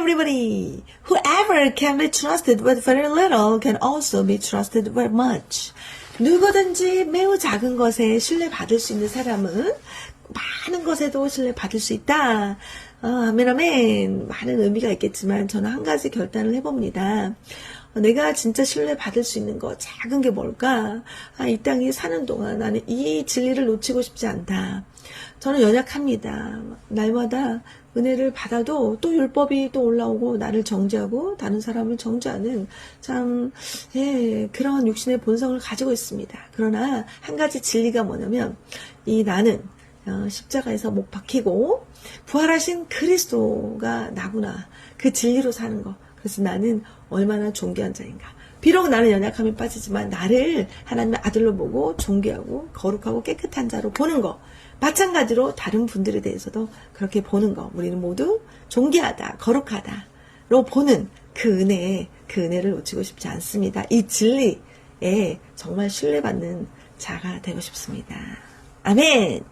everybody. Whoever can be trusted with very little can also be trusted very much. 누구든지 매우 작은 것에 신뢰받을 수 있는 사람은 많은 것에도 신뢰받을 수 있다. 어, 아멘, 아멘. 많은 의미가 있겠지만 저는 한 가지 결단을 해봅니다. 어, 내가 진짜 신뢰받을 수 있는 거, 작은 게 뭘까? 아, 이 땅에 사는 동안 나는 이 진리를 놓치고 싶지 않다. 저는 연약합니다. 날마다 은혜를 받아도 또 율법이 또 올라오고 나를 정죄하고 다른 사람을 정죄하는 참, 예, 그런 육신의 본성을 가지고 있습니다. 그러나 한 가지 진리가 뭐냐면 이 나는 어, 십자가에서 못 박히고 부활하신 그리스도가 나구나. 그 진리로 사는 거. 그래서 나는 얼마나 존귀한 자인가. 비록 나는 연약함에 빠지지만 나를 하나님의 아들로 보고 존귀하고 거룩하고 깨끗한 자로 보는 거. 마찬가지로 다른 분들에 대해서도 그렇게 보는 거. 우리는 모두 존귀하다, 거룩하다로 보는 그 은혜에 그 은혜를 놓치고 싶지 않습니다. 이 진리에 정말 신뢰받는 자가 되고 싶습니다. 아멘!